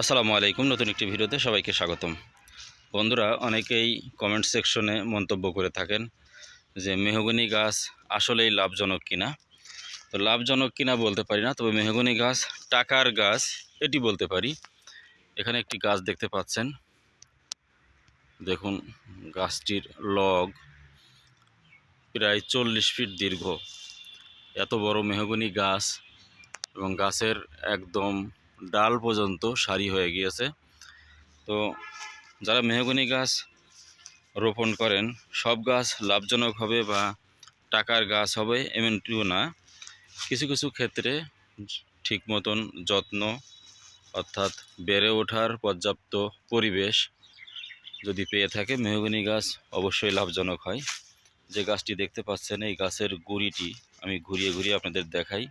আসসালামু আলাইকুম, নতুন একটি ভিডিওতে সবাইকে স্বাগতম। বন্ধুরা, অনেকেই কমেন্ট সেকশনে মন্তব্য করে থাকেন যে মেহগনি গাছ আসলেই লাভজনক কিনা। তো লাভজনক কিনা বলতে পারি না, তবে মেহগনি গাছ টাকার গাছ, এটি বলতে পারি। এখানে একটি গাছ দেখতে পাচ্ছেন। দেখুন, গাছটির লগ প্রায় চল্লিশ ফিট দীর্ঘ। এত বড় মেহগনি গাছ এবং গাছের একদম ডাল পর্যন্ত সারি হয়ে গিয়েছে। তো যারা মেহগনি গাছ রোপণ করেন, সব গাছ লাভজনক হবে বা টাকার গাছ হবে এমনটিও না। কিছু কিছু ক্ষেত্রে ঠিক মতন যত্ন অর্থাৎ বেড়ে ওঠার পর্যাপ্ত পরিবেশ যদি পেয়ে থাকে, মেহগনি গাছ অবশ্যই লাভজনক হয়। যে গাছটি দেখতে পাচ্ছেন, এই গাছের গুড়িটি আমি ঘুরিয়ে ঘুরিয়ে আপনাদের দেখাই।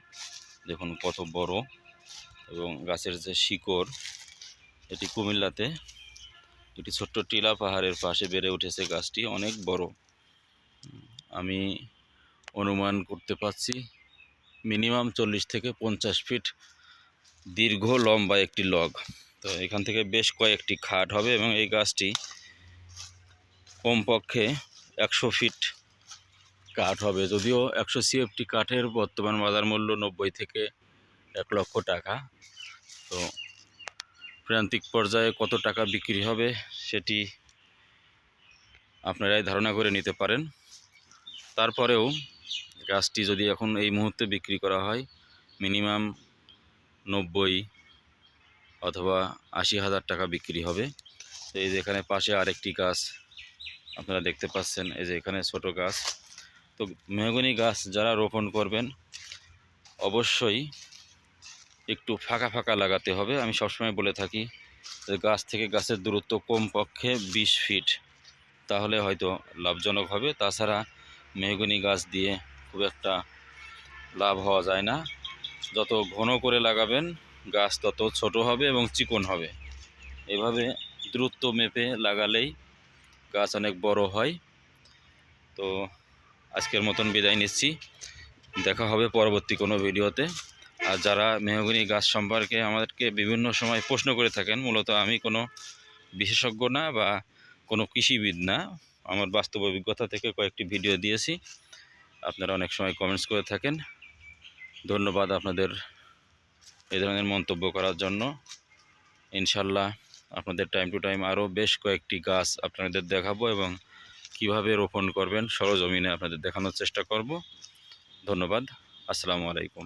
দেখুন কত বড়। এবং গাছের যে শিকড়, এটি কুমিল্লাতে একটি ছোট্ট টিলা পাহাড়ের পাশে বেড়ে উঠেছে গাছটি, অনেক বড়। আমি অনুমান করতে পারছি মিনিমাম চল্লিশ থেকে পঞ্চাশ ফিট দীর্ঘ লম্বা একটি লগ তো এখান থেকে বেশ কয়েকটি খাট হবে এবং এই গাছটি কমপক্ষে একশো ফিট কাঠ হবে। যদিও একশো সিএফটি কাঠের বর্তমান বাজার মূল্য নব্বই থেকে এক লক্ষ টাকা। তো প্রান্তিক পর্যায়ে কত টাকা বিক্রি হবে সেটি আপনারাই ধারণা করে নিতে পারেন। তারপরেও গাছটি যদি এখন এই মুহূর্তে বিক্রি করা হয়, মিনিমাম নব্বই অথবা আশি হাজার টাকা বিক্রি হবে। তো এই যে এখানে পাশে আরেকটি গাছ আপনারা দেখতে পাচ্ছেন, এই যে এখানে ছোট গাছ। তো মেহগনি গাছ যারা রোপণ করবেন, অবশ্যই একটু ফাঁকা ফাঁকা লাগাতে হবে। আমি সবসময় বলে থাকি গাছ থেকে গাছের দূরত্ব কমপক্ষে বিশ ফিট। তাহলে হয়তো লাভজনক হবে। তাছাড়া মেহগনি গাছ দিয়ে খুব একটা লাভ হওয়া যায় না। যত ঘন করে লাগাবেন, গাছ তত ছোট হবে এবং চিকন হবে। এভাবে দ্রুত মেপে লাগালেই গাছ অনেক বড় হয়। তো আজকের মতন বিদায় নিচ্ছি। দেখা হবে পরবর্তী কোনো ভিডিওতে। আর যারা মেহগনি গাছ সম্পর্কে আমাদেরকে বিভিন্ন সময় প্রশ্ন করে থাকেন, মূলত আমি কোনো বিশেষজ্ঞ না বা কোনো কৃষিবিদ না। আমার বাস্তব অভিজ্ঞতা থেকে কয়েকটি ভিডিও দিয়েছি। আপনারা অনেক সময় কমেন্টস করে থাকেন। ধন্যবাদ আপনাদের এই ধরনের মন্তব্য করার জন্য। ইনশাল্লাহ আপনাদের টাইম টু টাইম আরও বেশ কয়েকটি গাছ আপনাদের দেখাবো এবং কীভাবে রোপণ করবেন সরজমিনে আপনাদের দেখানোর চেষ্টা করব। ধন্যবাদ। আসসালামু আলাইকুম।